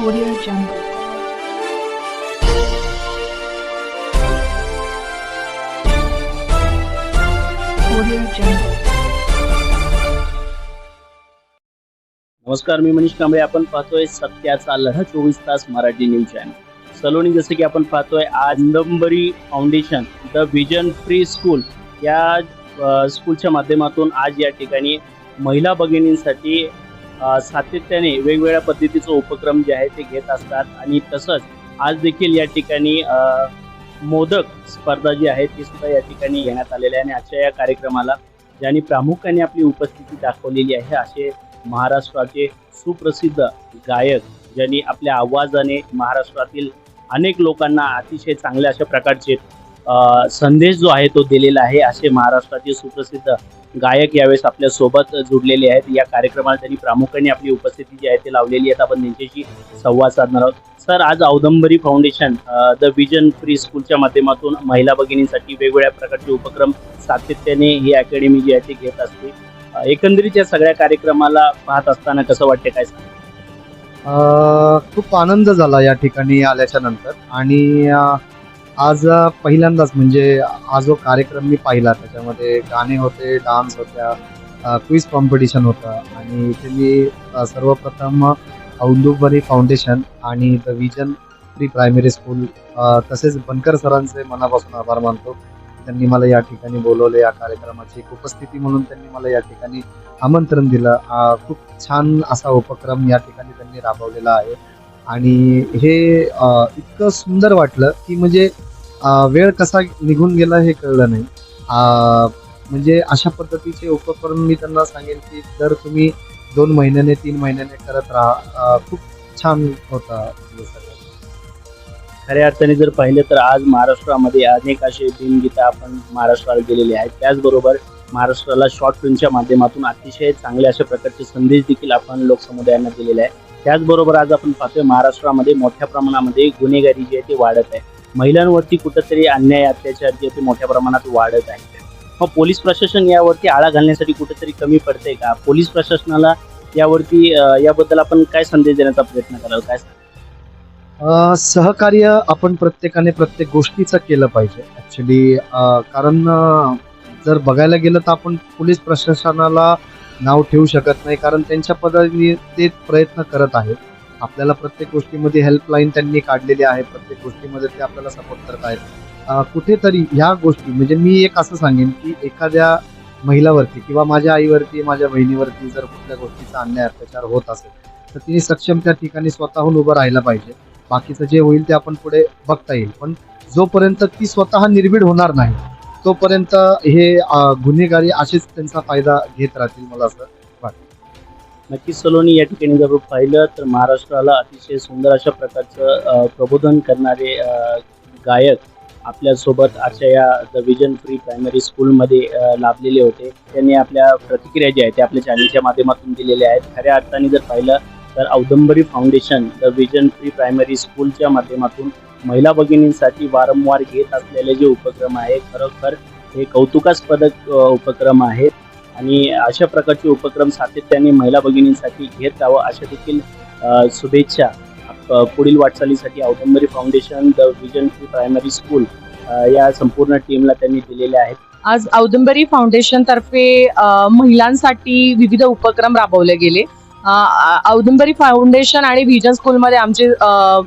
Audio Jungle. नमस्कार मी मनीष कांबळे. आपण पाहतोय सत्याचा लढा चोवीस तास मराठी न्यूज चॅनल. सलोनी जसं की आपण पाहतोय आज नंबरी foundation the vision free school या स्कूलच्या माध्यमातून आज या ठिकाणी महिला भगिनींसाठी सातत्याने वेगवेगळ्या पद्धतीचे उपक्रम जे आहे ते घेत असतात. आणि तसंच आज देखील या ठिकाणी मोदक स्पर्धा जी आहे ती सुद्धा या ठिकाणी घेण्यात आलेली आहे. आणि आजच्या या कार्यक्रमाला ज्यांनी प्रामुख्याने आपली उपस्थिती दाखवलेली आहे असे महाराष्ट्राचे सुप्रसिद्ध गायक ज्यांनी आपल्या आवाजाने महाराष्ट्रातील अनेक लोकांना अतिशय चांगल्या अशा प्रकारचे संदेश जो आहे तो दिलेला आहे. असे महाराष्ट्राचे सुप्रसिद्ध गायक यावेळेस आपल्यासोबत जुडलेले आहेत. या कार्यक्रमाला त्यांनी प्रामुख्याने आपली उपस्थिती जी आहे ती लावलेली आहे आपण त्यांच्याशी संवाद साधणार आहोत. सर आज Audumbari foundation the vision free स्कूलच्या माध्यमातून महिला भगिनींसाठी वेगवेगळ्या प्रकारचे उपक्रम सातत्याने ही अकॅडमी जी आहे ती घेत असते. एकंदरीत या सगळ्या कार्यक्रमाला पाहत असताना कसं वाटते काय सांग खूप आनंद झाला या ठिकाणी आल्याच्यानंतर. आणि आज पहिल्यांदाच म्हणजे हा जो कार्यक्रम मी पाहिला त्याच्यामध्ये गाणे होते डान्स होत्या क्विज कॉम्पिटिशन होतं आणि इथे मी सर्वप्रथम औदुंबरी फाउंडेशन आणि the vision pre primary school तसेच बनकर सरांचे मनापासून आभार मानतो. त्यांनी मला या ठिकाणी बोलवले या कार्यक्रमाची एक उपस्थिती म्हणून त्यांनी मला या ठिकाणी आमंत्रण दिलं. खूप छान असा उपक्रम या ठिकाणी त्यांनी राबवलेला आहे. आणि हे इतकं सुंदर वाटलं की म्हणजे वेळ कसा निघून गेला हे कळलं नाही. म्हणजे अशा पद्धतीचे उपक्रम मी त्यांना सांगेन की जर तुम्ही दोन महिन्याने तीन महिन्याने करत राहा खूप छान होता खऱ्या अर्थाने जर पाहिलं तर आज महाराष्ट्रामध्ये अनेक असे भीमगीतं आपण महाराष्ट्राला गेलेले आहेत. त्याचबरोबर महाराष्ट्राला शॉर्ट फिल्मच्या माध्यमातून अतिशय चांगले अशा प्रकारचे संदेश देखील आपण लोकसमुदायांना दिलेले आहे त्याचबरोबर आज आपण पाहतोय महाराष्ट्रामध्ये मोठ्या प्रमाणामध्ये गुन्हेगारी जी आहे ती वाढत आहे. महिलांवरती कुठंतरी अन्याय अत्याचार जे ते मोठ्या प्रमाणात वाढत आहे. मग पोलीस प्रशासन यावरती आळा घालण्यासाठी कुठेतरी कमी पडतंय का? पोलीस प्रशासनाला यावरती याबद्दल आपण काय संदेश देण्याचा प्रयत्न कराल? काय सहकार्य आपण प्रत्येकाने प्रत्येक गोष्टीचं केलं पाहिजे. ॲक्च्युली कारण जर बघायला गेलं तर आपण पोलीस प्रशासनाला नाव ठेवू शकत नाही कारण त्यांच्या पद्धतीने ते प्रयत्न करत आहेत. आपल्याला प्रत्येक गोष्टीमध्ये हेल्पलाईन त्यांनी काढलेली आहे प्रत्येक गोष्टीमध्ये ते आपल्याला सपोर्ट करत आहेत. कुठेतरी ह्या गोष्टी म्हणजे मी एक असं सांगेन की एखाद्या महिलावरती किंवा माझ्या आईवरती माझ्या बहिणीवरती जर कुठल्या गोष्टीचा अन्याय अत्याचार होत असेल तर तिने सक्षम त्या ठिकाणी स्वतःहून उभं राहायला पाहिजे. बाकीचं जे होईल ते आपण पुढे बघता येईल. पण जोपर्यंत ती स्वतः निर्भीड होणार नाही तोपर्यंत हे गुन्हेगारी असेच त्यांचा फायदा घेत राहतील मला असं नक्कीच सलोनी या ठिकाणी जर पाहिलं तर महाराष्ट्राला अतिशय सुंदर अशा प्रकारचं प्रबोधन करणारे गायक आपल्यासोबत आजच्या या द विजन फ्री प्रायमरी स्कूलमध्ये लाभलेले होते. त्यांनी आपल्या प्रतिक्रिया ज्या आहेत त्या आपल्या चॅनलच्या माध्यमातून दिलेल्या आहेत. खऱ्या अर्थाने जर पाहिलं तर Audumbari foundation the vision free primary स्कूलच्या माध्यमातून महिला भगिनींसाठी वारंवार घेत असलेले जे उपक्रम आहे खरोखर हे कौतुकास्पद उपक्रम आहेत आणि अशा प्रकारचे उपक्रम सातत्याने महिला भगिनींसाठी घेत राहावं अशा देखील शुभेच्छा. पुढील वाटचालीसाठी Audumbari foundation the vision to primary school या संपूर्ण टीमला त्यांनी दिलेल्या आहेत. आज औदंबरी फाउंडेशन तर्फे महिलांसाठी विविध उपक्रम राबवले गेले. औदुंबरी औदंबरी फाउंडेशन आणि व्हिजन स्कूलमध्ये आमचे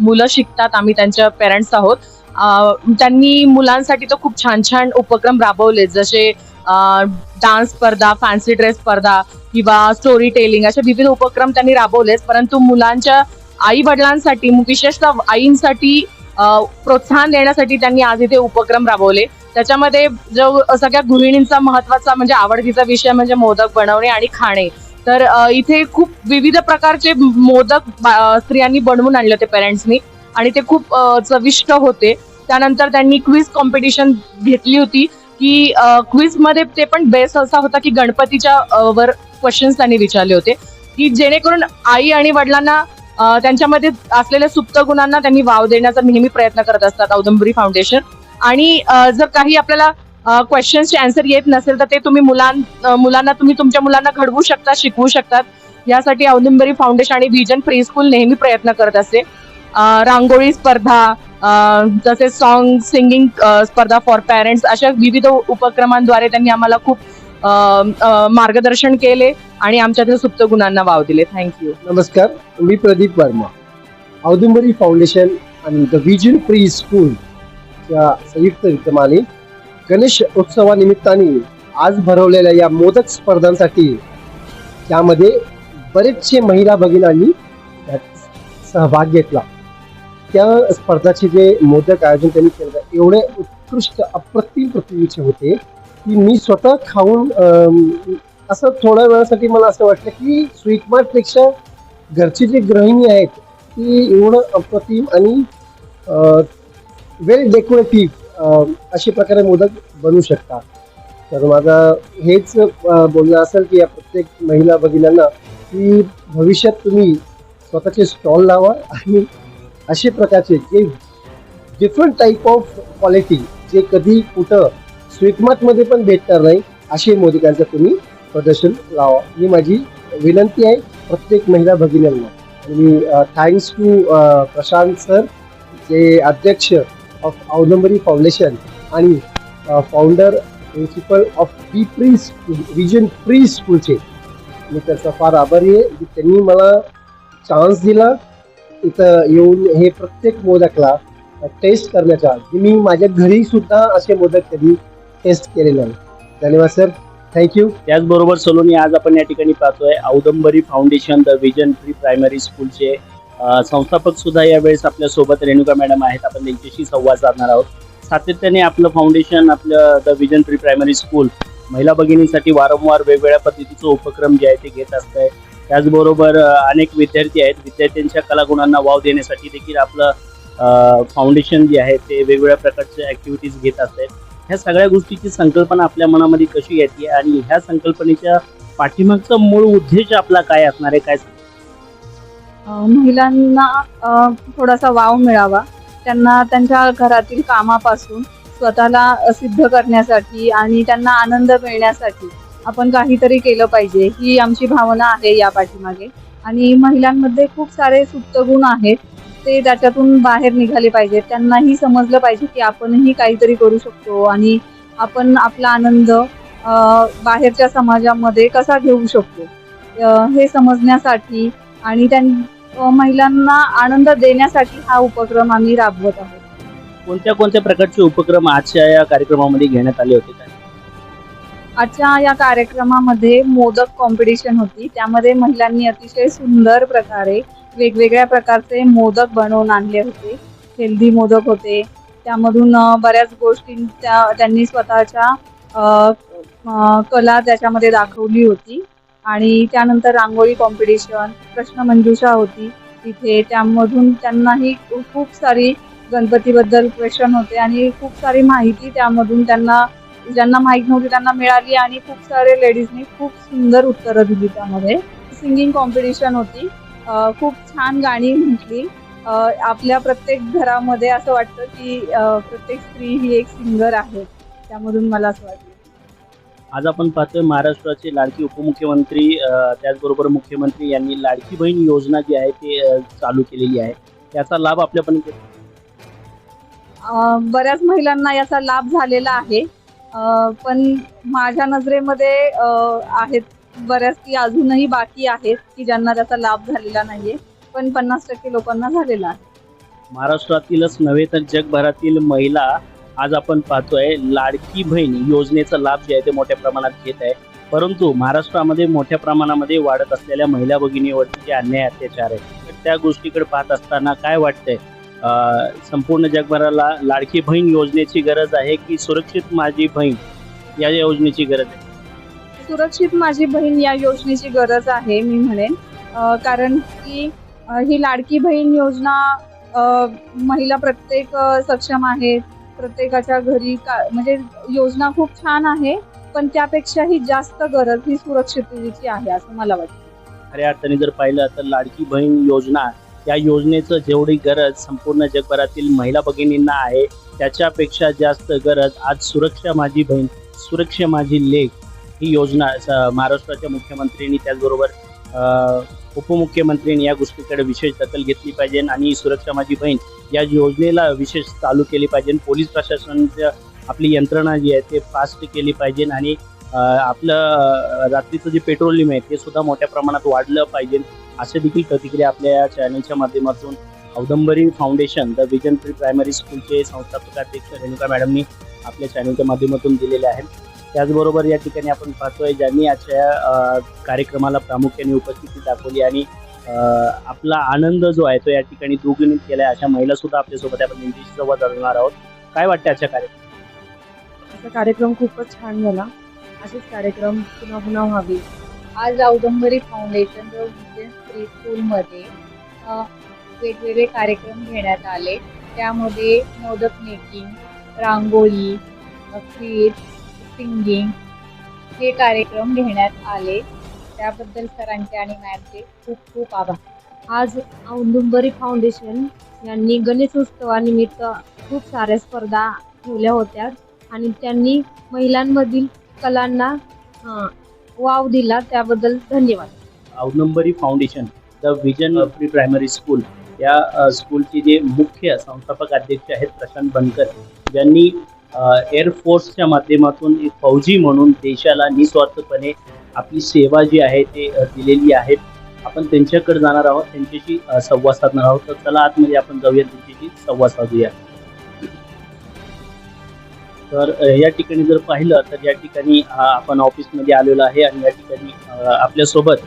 मुलं शिकतात. आम्ही त्यांच्या पेरेंट्स आहोत. त्यांनी मुलांसाठी तर खूप छान छान उपक्रम राबवले जसे डान्स स्पर्धा फॅन्सी ड्रेस स्पर्धा किंवा स्टोरी टेलिंग असे विविध उपक्रम त्यांनी राबवलेच परंतु मुलांच्या आई वडिलांसाठी विशेषतः आईंसाठी प्रोत्साहन देण्यासाठी त्यांनी आज इथे उपक्रम राबवले. त्याच्यामध्ये जो सगळ्या गृहिणींचा महत्त्वाचा म्हणजे आवडतीचा विषय म्हणजे मोदक बनवणे आणि खाणे. तर इथे खूप विविध प्रकारचे मोदक स्त्रियांनी बनवून आणले होते पेरेंट्सनी आणि ते खूप चविष्ट होते. त्यानंतर त्यांनी क्विज कॉम्पिटिशन घेतली होती की क्विजमध्ये ते पण बेस्ट असा होता की गणपतीच्या वर क्वेश्चन्स त्यांनी विचारले होते. की जेणेकरून आई आणि वडिलांना त्यांच्यामध्ये असलेल्या सुप्त गुणांना त्यांनी वाव देण्याचा नेहमी प्रयत्न करत असतात औदंबरी फाउंडेशन आणि जर काही आपल्याला क्वेश्चन्सचे आन्सर येत नसेल तर ते तुम्ही मुलां मुलांना तुम्ही तुमच्या मुलांना घडवू शकता शिकवू शकतात. यासाठी औदुंबरी फाउंडेशन आणि व्हिजन प्री स्कूल नेहमी प्रयत्न करत असते. रांगोळी स्पर्धा जसे तसेच सॉन्ग सिंगिंग स्पर्धा फॉर पॅरेंट्स अशा विविध उपक्रमांद्वारे त्यांनी आम्हाला खूप मार्गदर्शन केले आणि आमच्यातील सुप्त गुणांना वाव दिले. थँक्यू नमस्कार मी प्रदीप वर्मा. औदुंबरी फाउंडेशन आणि द विजन प्री स्कूलच्या संयुक्त विद्यमाने गणेश उत्सवानिमित्ताने आज भरवलेल्या या मोदक स्पर्धांसाठी त्यामध्ये बरेचसे महिला भगिनांनी सहभाग घेतला. त्या स्पर्धाचे जे मोदक आयोजन त्यांनी केलं एवढे उत्कृष्ट अप्रतिम पृथ्वीचे होते की मी स्वतः खाऊन असं थोड्या वेळासाठी मला असं वाटलं की स्वीटमार्टपेक्षा घरची जी गृहिणी आहेत ती एवढं अप्रतिम आणि वेल डेकोरेटिव्ह अशा प्रकारे मोदक बनवू शकतात. तर माझा हेच बोलणं असेल की या प्रत्येक महिला भगिनींना की भविष्यात तुम्ही स्वतःचे स्टॉल लावा आणि असे प्रकारचे जे डिफरंट टाईप ऑफ क्वालिटी जे कधी कुठं स्वीटमार्टमध्ये पण भेटणार नाही असे मोदकांचं तुम्ही प्रदर्शन लावा. ही माझी विनंती आहे प्रत्येक महिला भगिनींना. आणि थँक्स टू प्रशांत सर जे अध्यक्ष ऑफ अवलंबरी फाउंडेशन आणि founder principal of B pre school region pre स्कूलचे मी त्याचा फार आभारी आहे. की त्यांनी मला चान्स दिला. इथं येऊन हे प्रत्येक मोदकला टेस्ट करण्याचा मी माझ्या घरी सुद्धा असे मोदक कधी टेस्ट केलेले आहे धन्यवाद सर थँक्यू त्याचबरोबर सलोनी आज आपण या ठिकाणी पाहतोय Audumbari foundation the vision pre primary स्कूलचे संस्थापक सुद्धा यावेळेस आपल्यासोबत रेणुका मॅडम आहेत. आपण त्यांच्याशी संवाद साधणार आहोत. सातत्याने आपलं फाउंडेशन आपलं the vision pre primary school महिला भगिनींसाठी वारंवार वेगवेगळ्या पद्धतीचे उपक्रम जे आहे ते घेत असत आहे त्याचबरोबर अनेक विद्यार्थी आहेत. विद्यार्थ्यांच्या कलागुणांना वाव देण्यासाठी देखील आपलं फाउंडेशन जे आहे ते वेगवेगळ्या प्रकारच्या ॲक्टिव्हिटीज घेत असतात. ह्या सगळ्या गोष्टीची संकल्पना आपल्या मनामध्ये कशी येते आणि ह्या संकल्पनेच्या पाठीमागचा मूळ उद्देश आपला काय असणार आहे काय महिलांना थोडासा वाव मिळावा. त्यांना त्यांच्या घरातील कामापासून स्वतःला सिद्ध करण्यासाठी आणि त्यांना आनंद मिळण्यासाठी आपण काहीतरी केलं पाहिजे. ही आमची भावना आहे या पाठीमागे. आणि महिलांमध्ये खूप सारे सुप्त गुण आहेत. ते त्याच्यातून बाहेर निघाले पाहिजेत त्यांनाही समजलं पाहिजे की आपणही काहीतरी करू शकतो. आणि आपण आपला आनंद बाहेरच्या समाजामध्ये कसा घेऊ शकतो? हे समजण्यासाठी आणि त्यां महिलांना आनंद देण्यासाठी हा उपक्रम आम्ही राबवत आहोत. कोणत्या कोणत्या प्रकारचे उपक्रम आजच्या या कार्यक्रमामध्ये घेण्यात आले होते? काय आजच्या या कार्यक्रमामध्ये मोदक कॉम्पिटिशन होती. त्यामध्ये महिलांनी अतिशय सुंदर प्रकारे वेगवेगळ्या प्रकारचे मोदक बनवून आणले होते. हेल्दी मोदक होते. त्यामधून बऱ्याच गोष्टी त्या त्यांनी स्वतःच्या कला त्याच्यामध्ये दाखवली होती. आणि त्यानंतर रांगोळी कॉम्पिटिशन प्रश्नमंजुषा होती तिथे. त्यामधून त्यांनाही खूप सारी गणपतीबद्दल क्वेश्चन होते आणि खूप सारी माहिती त्यामधून त्यांना ज्यांना माहीत नव्हती त्यांना मिळाली आणि खूप सारे लेडीजनी खूप सुंदर उत्तरं दिली त्यामध्ये. सिंगिंग कॉम्पिटिशन होती. खूप छान गाणी म्हटली. आपल्या प्रत्येक घरामध्ये असं वाटतं की प्रत्येक स्त्री ही एक सिंगर आहे. त्यामधून मला असं वाटलं आज आपण पाहतोय महाराष्ट्राचे लाडकी उपमुख्यमंत्री त्याचबरोबर मुख्यमंत्री यांनी लाडकी बहीण योजना जी आहे ते चालू केलेली आहे. त्याचा लाभ आपल्यापर्यंत बऱ्याच महिलांना याचा लाभ झालेला आहे. पण माझ्या नजरेमध्ये आहेत बऱ्याच की अजूनही बाकी आहेत की ज्यांना त्याचा लाभ झालेला नाहीये. पण पन्नास टक्के लोकांना झालेला आहे. महाराष्ट्रातीलच नव्हे तर जगभरातील महिला आज आपण पाहतोय लाडकी बहीण योजनेचा लाभ जे आहे ते मोठ्या प्रमाणात घेत आहे. परंतु महाराष्ट्रामध्ये मोठ्या प्रमाणामध्ये वाढत असलेल्या महिला भगिनीवरती जे अन्याय अत्याचार आहे त्या गोष्टीकडे पाहत असताना काय वाटतंय? संपूर्ण जगभराला लाडकी बहीण योजनेची गरज आहे की सुरक्षित माझी बहीण या योजनेची गरज आहे? सुरक्षित माझी बहीण या योजनेची गरज आहे मी म्हणेन. कारण की ही लाडकी बहीण योजना महिला प्रत्येक सक्षम आहे. प्रत्येकाच्या घरी का म्हणजे योजना खूप छान आहे पण त्यापेक्षाही जास्त गरज ही सुरक्षिततेची आहे असं मला वाटतं. खऱ्या अर्थाने जर पाहिलं तर लाडकी बहीण योजना या योजनेचं जेवढी गरज संपूर्ण जगभरातील महिला भगिनींना आहे त्याच्यापेक्षा जास्त गरज आज सुरक्षा माझी बहीण सुरक्षा माझी लेख ही योजना महाराष्ट्राच्या मुख्यमंत्र्यांनी त्याचबरोबर उपमुख्यमंत्र्यांनी या गोष्टीकडे विशेष दखल घेतली पाहिजे आणि सुरक्षा माझी बहीण या योजनेला विशेष चालू केली पाहिजे. पोलीस प्रशासनाच्या आपली यंत्रणा जी आहे ते फास्ट केली पाहिजे आणि आपलं रात्रीचं जे पेट्रोलियम आहे ते सुद्धा मोठ्या प्रमाणात वाढलं पाहिजे. असे देखील प्रतिक्रिया आपल्या या चॅनलच्या माध्यमातून Audumbari foundation the vision pre primary स्कूलचे संस्थापक अध्यक्ष रेणुका मॅडमनी आपल्या चॅनलच्या माध्यमातून दिलेले आहेत. त्याचबरोबर या ठिकाणी आपण पाहतोय ज्यांनी आजच्या कार्यक्रमाला प्रामुख्याने उपस्थिती दाखवली आणि आपला आनंद जो आहे तो या ठिकाणी दुर्गणित केलाय. अशा महिला सुद्धा आपल्यासोबत आपण त्यांच्याशी संवाद साधणार आहोत. काय वाटतं आजच्या कार्यक्रम कार्यक्रम खूपच छान झाला. असेच कार्यक्रम पुन्हा पुन्हा व्हावे. आज औदंबरी फाउंडेशन व विजन प्री स्कूलमध्ये वेगवेगळे कार्यक्रम घेण्यात आले. त्यामध्ये modak making rangoli quiz singing हे कार्यक्रम घेण्यात आले. त्याबद्दल सरांचे आणि मॅमचे खूप खूप आभार. आज औदुंबरी फाउंडेशन यांनी गणेशोत्सवानिमित्त खूप साऱ्या स्पर्धा ठेवल्या होत्या आणि त्यांनी महिलांमधील कलांना वाव दिला त्याबद्दल धन्यवाद. Audumbari foundation the vision pre primary school. या स्कूलचे जे मुख्य संस्थापक अध्यक्ष आहेत प्रशांत बनकर ज्यांनी एअरफोर्सच्या माध्यमातून एक फौजी म्हणून देशाला निस्वार्थपणे आपली सेवा जी आहे ते दिलेली आहे आपण त्यांच्याकडे जाणार आहोत त्यांच्याशी संवाद साधणार आहोत. तर चला आतमध्ये आपण जाऊया त्यांच्याशी संवाद साधूया. तर या ठिकाणी जर पाहिलं तर या ठिकाणी आपण ऑफिसमध्ये आलेलो आहे आणि या ठिकाणी आपल्यासोबत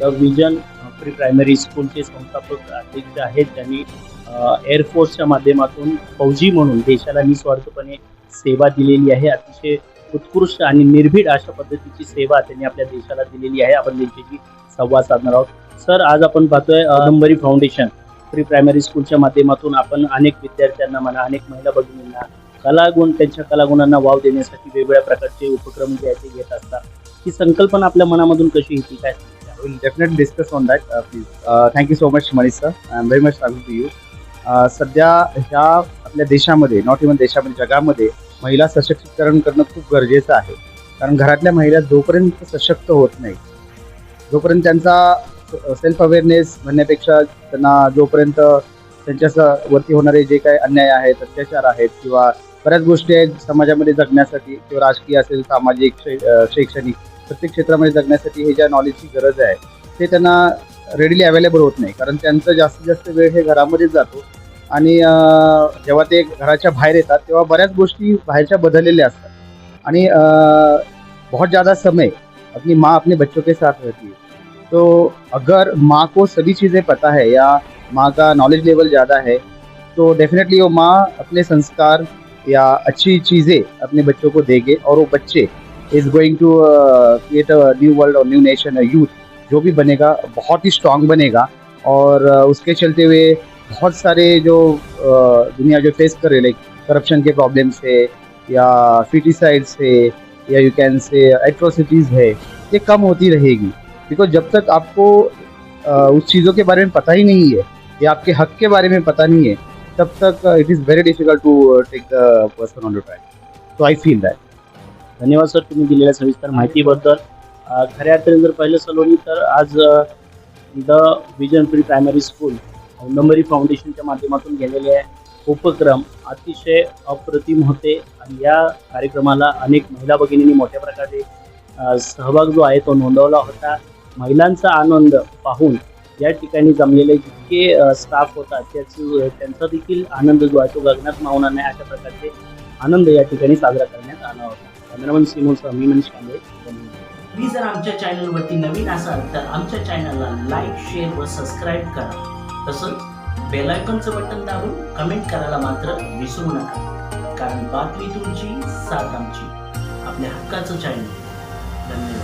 द विजन प्री प्रायमरी स्कूलचे संस्थापक अध्यक्ष आहेत. त्यांनी एअरफोर्सच्या माध्यमातून फौजी म्हणून देशाला निस्वार्थपणे सेवा दिलेली आहे. अतिशय उत्कृष्ट आणि निर्भीड अशा पद्धतीची सेवा त्यांनी आपल्या देशाला दिलेली आहे. आपण त्यांच्याशी संवाद साधणार आहोत. सर आज आपण पाहतोय अदंबरी फाउंडेशन प्री प्रायमरी स्कूलच्या माध्यमातून आपण अनेक विद्यार्थ्यांना म्हणा अनेक महिला भगिनींना कलागुण त्यांच्या कलागुणांना वाव देण्यासाठी वेगवेगळ्या प्रकारचे उपक्रम जे आहेत ते घेत असतात ही संकल्पना आपल्या मनामधून कशी येते काय will definitely discuss on that. Uh, please. Uh, thank you so much, Manish sir. I am very much thankful to you. Uh, सध्या ह्या आपल्या देशामध्ये नॉट इव्हन देशामध्ये जगामध्ये महिला सशक्तीकरण करणं खूप गरजेचं आहे कारण घरातल्या महिला जोपर्यंत सशक्त होत नाही जोपर्यंत त्यांचा सेल्फ अवेअरनेस म्हणण्यापेक्षा त्यांना जोपर्यंत त्यांच्या वरती होणारे जे काही अन्याय आहेत अत्याचार आहेत किंवा बऱ्याच गोष्टी आहेत समाजामध्ये जगण्यासाठी किंवा राजकीय असेल सामाजिक शै- शैक्षणिक प्रत्येक क्षेत्रामध्ये जगण्यासाठी हे ज्या नॉलेजची गरज आहे ते त्यांना रेडिली अवेलेबल होत नाही. कारण त्यांचं जास्तीत जास्त वेळ हे घरामध्येच जातो. आणि जेव्हा ते घराच्या बाहेर येतात तेव्हा बऱ्याच गोष्टी बाहेरच्या बदललेल्या असतात. आणि बहुत ज़्यादा समय अपनी माँ अपने बच्चों के साथ रहती है. तो अगर माँ को सभी चीज़ें पता है या माँ का नॉलेज लेवल ज़्यादा है तो डेफिनेटली वो माँ अपने संस्कार या अच्छी चीज़ें अपने बच्चों को देंगे और वो बच्चे is going to create a new world और न्यू नेशन यूथ जो भी बनेगा बहुत ही स्ट्रांग बनेगा। और uh, उसके चलते हुए बहुत सारे जो uh, दुनिया जो फेस कर रही लाइक करप्शन के प्रॉब्लम से या फिटिसाइड से या यू कैन से एट्रोसिटीज़ है ये कम होती रहेगी। बिकॉज़ जब तक आपको uh, उस चीज़ों के बारे में पता ही नहीं है या आपके हक के बारे में पता नहीं है तब तक it is very difficult to take the person on the track so I feel that धन्यवाद सर तुम्ही दिलेल्या सविस्तर माहितीबद्दल. Uh, खऱ्या अर्थाने जर पाहिलं सलोनी तर आज the vision free primary school Audumbari फाउंडेशनच्या माध्यमातून गेलेले उपक्रम अतिशय अप्रतिम होते. आणि या कार्यक्रमाला अनेक महिला भगिनींनी मोठ्या प्रकारे uh, सहभाग जो आहे तो नोंदवला होता. महिलांचा आनंद पाहून या ठिकाणी जमलेले जितके स्टाफ होता त्याची त्यांचा देखील आनंद जो आहे तो गगनात मावणार नाही अशा प्रकारचे आनंद या ठिकाणी साजरा करण्यात आला होता. कॅमेरामन सिमोन मी मनीष कांबळे तुम्ही जर आमच्या चॅनलवरती नवीन असाल तर आमच्या चॅनलला लाईक शेअर व सबस्क्राईब करा. तसंच बेलायकॉनचं बटन दाबून कमेंट करायला मात्र विसरू नका. कारण बातमी तुमची साथ आमची. आपल्या हक्काचं चॅनल धन्यवाद.